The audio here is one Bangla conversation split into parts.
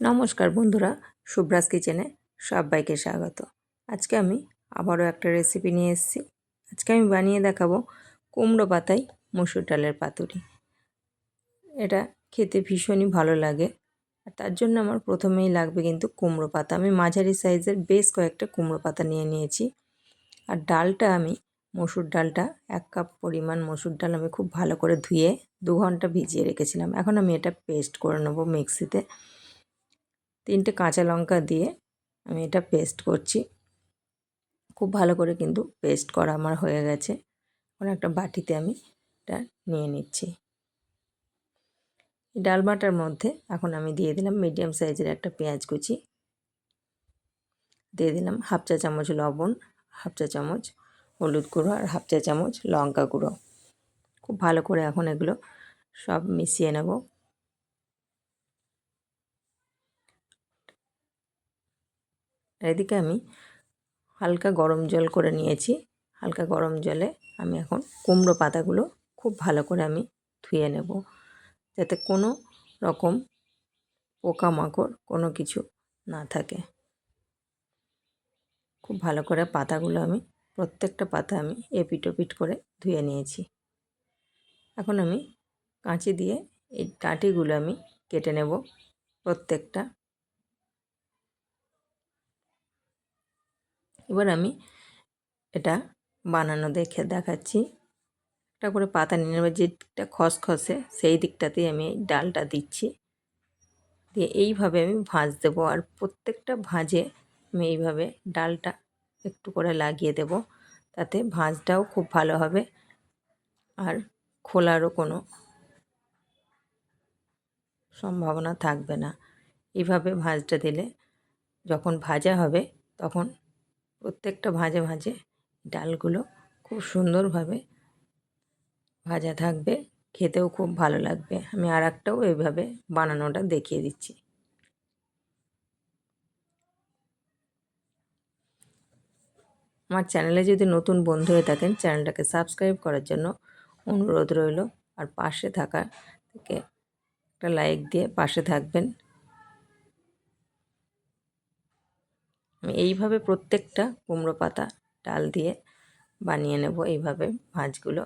নমস্কার বন্ধুরা, সুব্রাস কিচেনে সবাইকে স্বাগত। আজকে আমি আবারও একটা রেসিপি নিয়ে এসেছি। আজকে আমি বানিয়ে দেখাবো কুমড়ো পাতায় মসুর ডালের পাতুরি। এটা খেতে ভীষণই ভালো লাগে। আর তার জন্য আমার প্রথমেই লাগবে কিন্তু কুমড়ো পাতা। আমি মাঝারি সাইজের বেশ কয়েকটা কুমড়ো পাতা নিয়ে নিয়েছি। আর ডালটা আমি, মসুর ডালটা এক কাপ পরিমাণ মসুর ডাল আমি খুব ভালো করে ধুয়ে দু ঘণ্টা ভিজিয়ে রেখেছিলাম। এখন আমি এটা পেস্ট করে নেব মিক্সিতে। তিনটে কাঁচা লঙ্কা দিয়ে আমি এটা পেস্ট করছি। খুব ভালো করে কিন্তু পেস্ট করা আমার হয়ে গেছে। এখন একটা বাটিতে আমি এটা নিয়ে নিচ্ছি। ডাল বাটার মধ্যে এখন আমি দিয়ে দিলাম মিডিয়াম সাইজের একটা পেঁয়াজ কুচি। দিয়ে দিলাম হাফ চা চামচ লবণ, হাফ চা চামচ হলুদ গুঁড়ো আর হাফ চা চামচ লঙ্কা গুঁড়ো। খুব ভালো করে এখন এগুলো সব মিশিয়ে নেব। এদিকে আমি হালকা গরম জল করে নিয়েছি। হালকা গরম জলে আমি এখন কুমড়ো পাতাগুলো খুব ভালো করে আমি ধুয়ে নেব। যাতে কোনো রকম পোকামাকড় কোনো কিছু না থাকে। খুব ভালো করে পাতাগুলো আমি প্রত্যেকটা পাতা আমি এপিট ওপিট করে ধুয়ে নিয়েছি। এখন আমি কাঁচি দিয়ে এই ডাঁটিগুলো আমি কেটে নেব প্রত্যেকটা এবার আমি এটা বানানো দেখে দেখাচ্ছি। একটা করে পাতা নিয়ে নেবে যে দিকটা খসখসে সেই দিকটাতেই আমি ডালটা দিচ্ছি। দিয়ে এইভাবে আমি ভাঁজ দেবো আর প্রত্যেকটা ভাঁজে আমি এইভাবে ডালটা একটু করে লাগিয়ে দেব। তাতে ভাঁজটাও খুব ভালো হবে আর খোলারও কোনো সম্ভাবনা থাকবে না। এইভাবে ভাঁজটা দিলে যখন ভাজা হবে তখন প্রত্যেকটা ভাজে ভাজে ডালগুলো খুব সুন্দরভাবে ভাজা থাকবে। খেতেও খুব ভালো লাগবে। আমি আর একটাও এইভাবে বানানোটা দেখিয়ে দিচ্ছি। আমার চ্যানেলে যদি নতুন বন্ধু হয়ে থাকেন, চ্যানেলটাকে সাবস্ক্রাইব করার জন্য অনুরোধ রইল। আর পাশে থাকা থেকে একটা লাইক দিয়ে পাশে থাকবেন। আমি এইভাবে প্রত্যেকটা কুমড়ো পাতা ডাল দিয়ে বানিয়ে নেব, এইভাবে ভাঁজগুলো।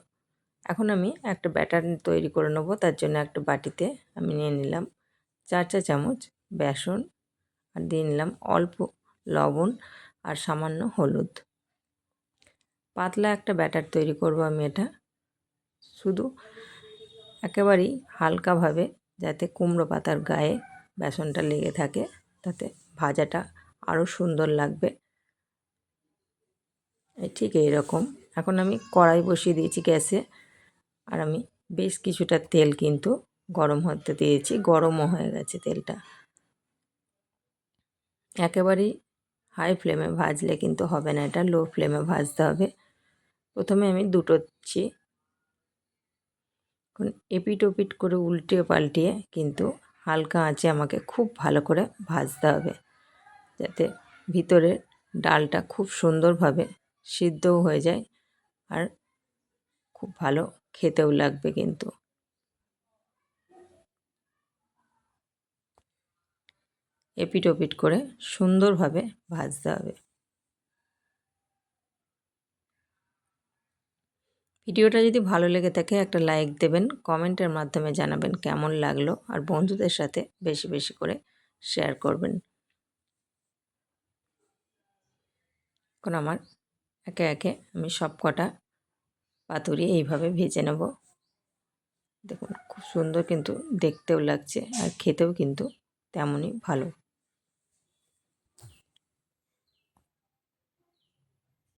এখন আমি একটা ব্যাটার তৈরি করে নেব, তার জন্য একটা বাটিতে আমি নিয়ে নিলাম চার চা চামচ বেসন আর দিয়ে নিলাম অল্প লবণ আর সামান্য হলুদ। পাতলা একটা ব্যাটার তৈরি করব আমি এটা। শুধু একেবারেই হালকাভাবে যাতে কুমড়ো পাতার গায়ে বেসনটা লেগে থাকে, তাতে ভাজাটা আরও সুন্দর লাগবে। ঠিক এইরকম। এখন আমি কড়াই বসিয়ে দিয়েছি গ্যাসে। আর আমি বেশ কিছুটা তেল কিন্তু গরম হতে দিয়েছি, গরমও হয়ে গেছে তেলটা। একেবারেই হাই ফ্লেমে ভাজলে কিন্তু হবে না, এটা লো ফ্লেমে ভাজতে হবে। প্রথমে আমি দুটো দিচ্ছি এখন এপিট ওপিট করে উল্টিয়ে পাল্টিয়ে কিন্তু হালকা আঁচে আমাকে খুব ভালো করে ভাজতে হবে। যাতে ভিতরের ডালটা খুব সুন্দরভাবে সিদ্ধও হয়ে যায় আর খুব ভালো খেতেও লাগবে কিন্তু। এপিট ওপিট করে সুন্দরভাবে ভাজতে হবে। ভিডিওটা যদি ভালো লেগে থাকে একটা লাইক দেবেন, কমেন্টের মাধ্যমে জানাবেন কেমন লাগল, আর বন্ধুদের সাথে বেশি বেশি করে শেয়ার করবেন। এখন আমার একে একে আমি সব কটা পাতুরি এইভাবে ভেজে নেব। দেখুন, খুব সুন্দর কিন্তু দেখতেও লাগছে আর খেতেও কিন্তু তেমনই ভালো।